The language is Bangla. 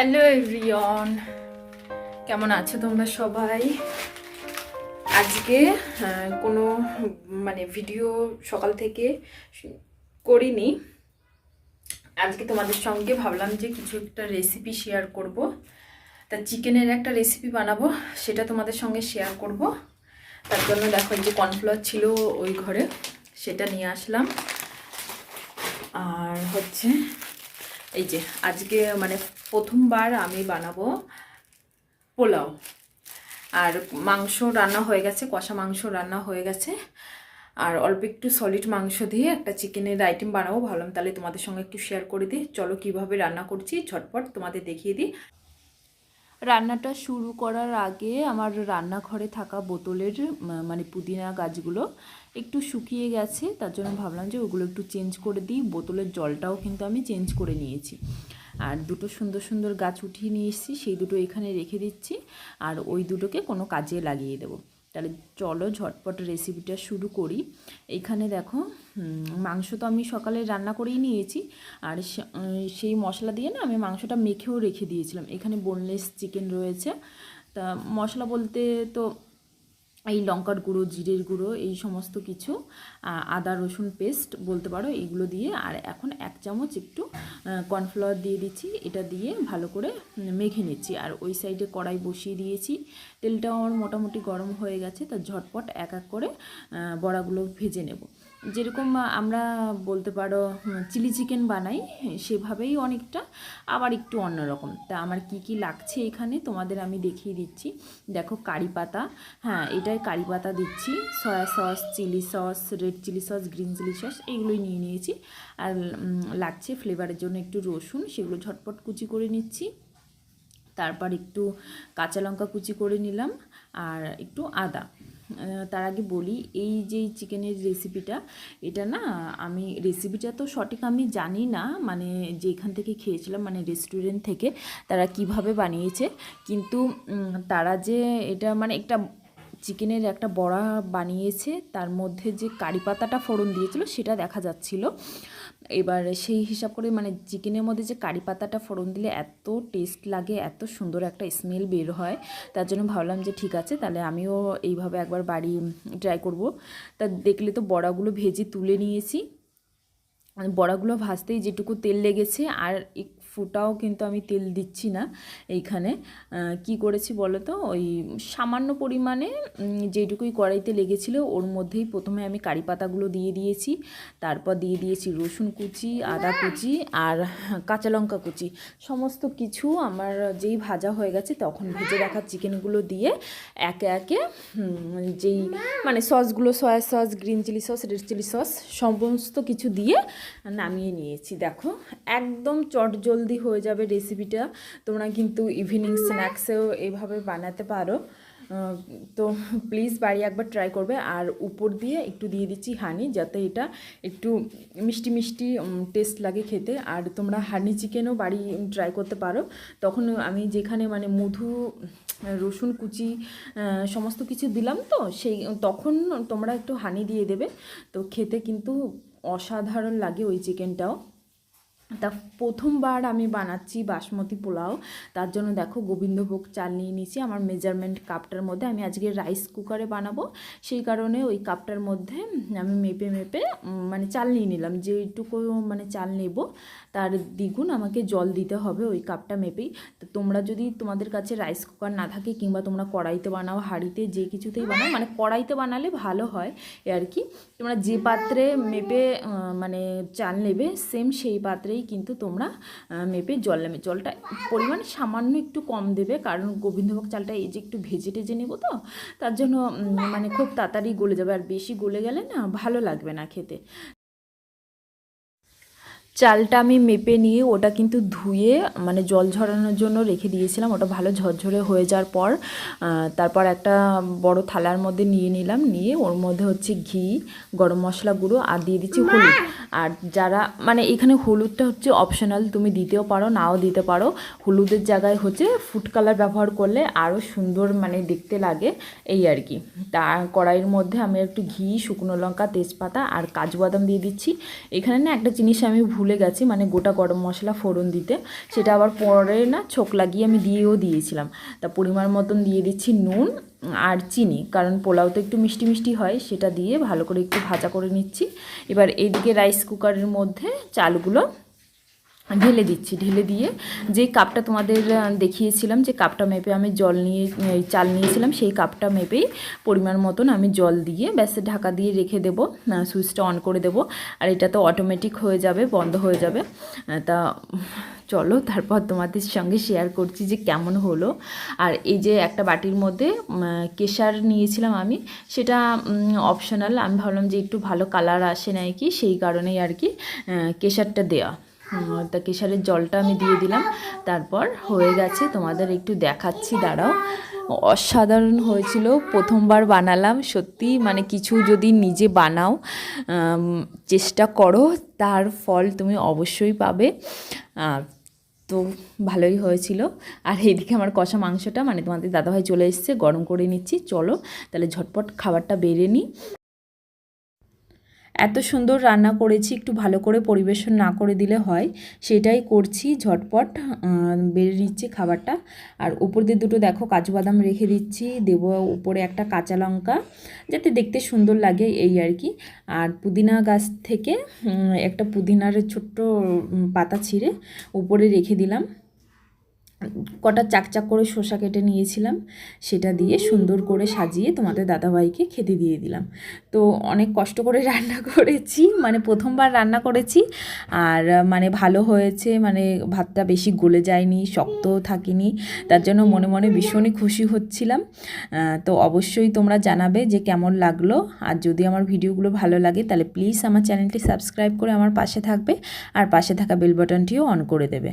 হ্যালো এভরিয়ন কেমন আছো তোমরা সবাই? আজকে কোনো মানে ভিডিও সকাল থেকে করিনি। আজকে তোমাদের সঙ্গে ভাবলাম যে কিছু একটা রেসিপি শেয়ার করব। তা চিকেনের একটা রেসিপি বানাবো, সেটা তোমাদের সঙ্গে শেয়ার করব। তার জন্য দেখো যে কর্নফ্লাওয়ার ছিল ওই ঘরে, সেটা নিয়ে আসলাম। আর হচ্ছে এই যে, আজকে মানে প্রথমবার আমি বানাবো পোলাও। আর মাংস রান্না হয়ে গেছে, কষা মাংস রান্না হয়ে গেছে। আর অল্প একটু সলিড মাংস দিয়ে একটা চিকেনের আইটেম বানাবো। ভাবলাম তাহলে তোমাদের সঙ্গে একটু শেয়ার করে দিই। চলো কীভাবে রান্না করছি, ঝটপট তোমাদের দেখিয়ে দিই। রান্নাটা শুরু করার আগে আমার রান্নাঘরে থাকা বোতলের মানে পুদিনা গাছগুলো একটু শুকিয়ে গেছে, তার জন্য ভাবলাম যে ওগুলো একটু চেঞ্জ করে দিই। বোতলের জলটাও কিন্তু আমি চেঞ্জ করে নিয়েছি। আর দুটো সুন্দর সুন্দর গাছ উঠিয়ে নিয়ে এসেছি, সেই দুটো এখানে রেখে দিচ্ছি, আর ওই দুটোকে কোনো কাজে লাগিয়ে দেবো। তাহলে চলো ঝটপট রেসিপিটা শুরু করি। এখানে দেখো মাংস তো আমি সকালে রান্না করেই নিয়েছি। আর সেই মশলা দিয়ে না আমি মাংসটা মেখেও রেখে দিয়েছিলাম। এখানে বোনলেস চিকেন রয়েছে। তা মশলা বলতে তো এই লঙ্কার গুঁড়ো, জিরের গুঁড়ো, এই সমস্ত কিছু আদা, রসুন পেস্ট বলতে পারো, এইগুলো দিয়ে, আর এখন এক চামচ একটু কর্নফ্লাওয়ার দিয়ে দিচ্ছি, এটা দিয়ে ভালো করে মেখে নিচ্ছি। আর ওই সাইডে কড়াই বসিয়ে দিয়েছি। তেলটাও আমার মোটামুটি গরম হয়ে গেছে, তা ঝটপট এক এক করে বড়াগুলো ভেজে নেব। যেরকম আমরা বলতে পারো চিলি চিকেন বানাই, সেভাবেই অনেকটা, আবার একটু অন্যরকম। তা আমার কি কি লাগছে এখানে, তোমাদের আমি দেখিয়ে দিচ্ছি। দেখো, কারি পাতা হ্যাঁ এটাই কারি পাতা দিচ্ছি, soya sauce, chilli sauce, red chilli sauce, green chilli sauce, এইগুলোই নিয়ে নিয়েছি। আর লাগছে ফ্লেভারের জন্য একটু রসুন, সেগুলো ঝটপট কুচি করে নিচ্ছি। তারপর একটু কাঁচা লঙ্কা কুচি করে নিলাম, আর একটু আদা। তার আগে বলি, এই যে চিকেনের রেসিপিটা এটা না আমি রেসিপিটা তো সঠিক আমি জানি না মানে যেখান থেকে খেয়েছিলাম মানে রেস্টুরেন্ট থেকে তারা কীভাবে বানিয়েছে, কিন্তু তারা যে এটা মানে একটা চিকেনের একটা বড়া বানিয়েছে, তার মধ্যে যে কারি পাতাটা ফোড়ন দিয়েছিল, সেটা দেখা যাচ্ছিল। এবার সেই হিসাব করে মানে চিকেনের মধ্যে যে কারি পাতাটা ফোড়ন দিলে এত টেস্ট লাগে, এত সুন্দর একটা স্মেল বের হয়, তার জন্য ভাবলাম যে ঠিক আছে, তাহলে আমিও এইভাবে একবার বাড়ি ট্রাই করব। তা দেখলে তো বড়াগুলো ভেজে তুলে নিয়েছি। বড়াগুলো ভাজতেই যেটুকু তেল লেগেছে, আর ফুটাও কিন্তু আমি তেল দিচ্ছি না এইখানে। কি করেছি বলো তো? ওই সামান্য পরিমাণে যেটুকুই কড়াইতে লেগেছিল ওর মধ্যেই প্রথমে আমি কারি পাতাগুলো দিয়ে দিয়েছি। তারপর দিয়ে দিয়েছি রসুন কুচি, আদা কুচি আর কাঁচা লঙ্কা কুচি। সমস্ত কিছু আমার যেই ভাজা হয়ে গেছে তখন ভেজে রাখা চিকেনগুলো দিয়ে একে একে যেই মানে সসগুলো soya sauce, green chilli sauce, red chilli sauce, সমস্ত কিছু দিয়ে নামিয়ে নিয়েছি। দেখো, একদম চট জলদি হয়ে যাবে রেসিপিটা তোমরা কিন্তু ইভিনিং স্ন্যাক্সেও এইভাবে বানাতে পারো। তো প্লিজ বাড়ি একবার ট্রাই করবে। আর উপর দিয়ে একটু দিয়ে দিচ্ছি হানি যাতে এটা একটু মিষ্টি মিষ্টি টেস্ট লাগে খেতে। আর তোমরা হানি চিকেনও বাড়ি ট্রাই করতে পারো। তখন আমি যেখানে মানে মধু, রসুন কুচি সমস্ত কিছু দিলাম তো, সেই, তখন তোমরা একটু হানি দিয়ে দেবে। তো খেতে কিন্তু অসাধারণ লাগে ওই চিকেনটাও তা প্রথমবার আমি বানাচ্ছি বাসমতি পোলাও। তার জন্য দেখো গোবিন্দভোগ চাল নিয়ে নিয়েছি। আমার মেজারমেন্ট কাপটার মধ্যে আমি আজকে রাইস কুকারে বানাবো। সেই কারণে ওই কাপটার মধ্যে আমি মেপে মেপে মানে চাল নিয়ে নিলাম। যেইটুকু মানে চাল নেব, তার দ্বিগুণ আমাকে জল দিতে হবে ওই কাপটা মেপেই। তো তোমরা যদি তোমাদের কাছে রাইস কুকার না থাকে কিংবা তোমরা কড়াইতে বানাও, হাঁড়িতে যে কিছুতেই বানাও মানে কড়াইতে বানালে ভালো হয় আর কি। তোমরা যে পাত্রে মেপে মানে চাল নেবে সেম সেই পাত্রেই কিন্তু তোমরা মেপে জল নেবে জলটা পরিমাণ সামান্য একটু কম দেবে। কারণ গোবিন্দভোগ চালটা এই যে একটু ভেজে টেজে নেব তো, তার জন্য মানে খুব তাড়াতাড়ি গলে যাবে। আর বেশি গলে গেলে না ভালো লাগবে না খেতে। চালটা আমি মেপে নিয়ে ওটা কিন্তু ধুয়ে মানে জল ঝরানোর জন্য রেখে দিয়েছিলাম। ওটা ভালো ঝরঝরে হয়ে যাওয়ার পর তারপর একটা বড় থালার মধ্যে নিয়ে নিলাম। নিয়ে ওর মধ্যে হচ্ছে ঘি গরম মশলা গুঁড়ো আর দিয়ে দিচ্ছি হলুদ। আর যারা মানে এখানে হলুদটা হচ্ছে অপশনাল তুমি দিতেও পারো নাও দিতে পারো। হলুদের জায়গায় হচ্ছে ফুড কালার ব্যবহার করলে আরও সুন্দর মানে দেখতে লাগে এই আর কি। তা কড়াইয়ের মধ্যে আমি একটু ঘি শুকনো লঙ্কা তেজপাতা আর কাজু বাদাম দিয়ে দিচ্ছি। এখানে না একটা জিনিস আমি ভুলে ভুলে গেছি মানে গোটা গরম মশলা ফোড়ন দিতে। সেটা আবার পরে না ছোক লাগিয়ে আমি দিয়েও দিয়েছিলাম। তা পরিমাণ মতন দিয়ে দিচ্ছি নুন আর চিনি, কারণ পোলাও তো একটু মিষ্টি মিষ্টি হয়, সেটা দিয়ে ভালো করে একটু ভাজা করে নিচ্ছি। এবার এইদিকে রাইস কুকারের মধ্যে চালগুলো ঢেলে দিচ্ছি, ঢেলে দিয়ে যে কাপটা তোমাদের দেখিয়েছিলাম যে কাপটা মেপে আমি জল নিয়ে চাল নিয়েছিলাম, সেই কাপটা মেপেই পরিমাণ মতন আমি জল দিয়ে ব্যাস ঢাকা দিয়ে রেখে দেবো সুইচটা অন করে দেবো, আর এটা তো অটোমেটিক হয়ে যাবে, বন্ধ হয়ে যাবে। তা চলো, তারপর তোমাদের সঙ্গে শেয়ার করছি যে কেমন হলো। আর এই যে একটা বাটির মধ্যে কেশার নিয়েছিলাম আমি, সেটা অপশনাল আমি ভাবলাম যে একটু ভালো কালার আসে না কি সেই কারণেই আর কি কেশারটা দেওয়া তা কেশারের জলটা আমি দিয়ে দিলাম। তারপর হয়ে গেছে, তোমাদের একটু দেখাচ্ছি, দাঁড়াও। অসাধারণ হয়েছিল, প্রথমবার বানালাম, সত্যি মানে কিছু যদি নিজে বানাও চেষ্টা করো, তার ফল তুমি অবশ্যই পাবে। তো ভালোই হয়েছিল। আর এইদিকে আমার কষা মাংসটা মানে তোমাদের দাদাভাই চলে এসেছে, গরম করে নিচ্ছি, চলো, তাহলে ঝটপট খাবারটা বেড়ে নিই। এত সুন্দর রান্না করেছি, একটু ভালো করে পরিবেশন না করে দিলে হয়, সেটাই করছি ঝটপট বেড়ে নিচ্ছি খাবারটা। আর উপর দিয়ে দুটো দেখো কাজু বাদাম রেখে দিচ্ছি, দেব উপরে একটা কাঁচা লঙ্কা, যাতে দেখতে সুন্দর লাগে এই আর কি। আর পুদিনা গাছ থেকে একটা পুদিনার ছোট্ট পাতা ছিঁড়ে উপরে রেখে দিলাম। কটা চাকচাক করে শসা কেটে নিয়েছিলাম, সেটা দিয়ে সুন্দর করে সাজিয়ে তোমাদের দাদাভাইকে খেতে দিয়ে দিলাম। তো অনেক কষ্ট করে রান্না করেছি মানে প্রথমবার রান্না করেছি, আর মানে ভালো হয়েছে মানে ভাতটা বেশি গলে যায়নি, শক্ত থাকেনি, তার জন্য মনে মনে ভীষণই খুশি হচ্ছিলাম। তো অবশ্যই তোমরা জানাবে যে কেমন লাগল, আর যদি আমার ভিডিওগুলো ভালো লাগে তাহলে প্লিজ আমার চ্যানেলটি সাবস্ক্রাইব করে আমার পাশে থাকবে, আর পাশে থাকা বেল বাটনটিও অন করে দেবে।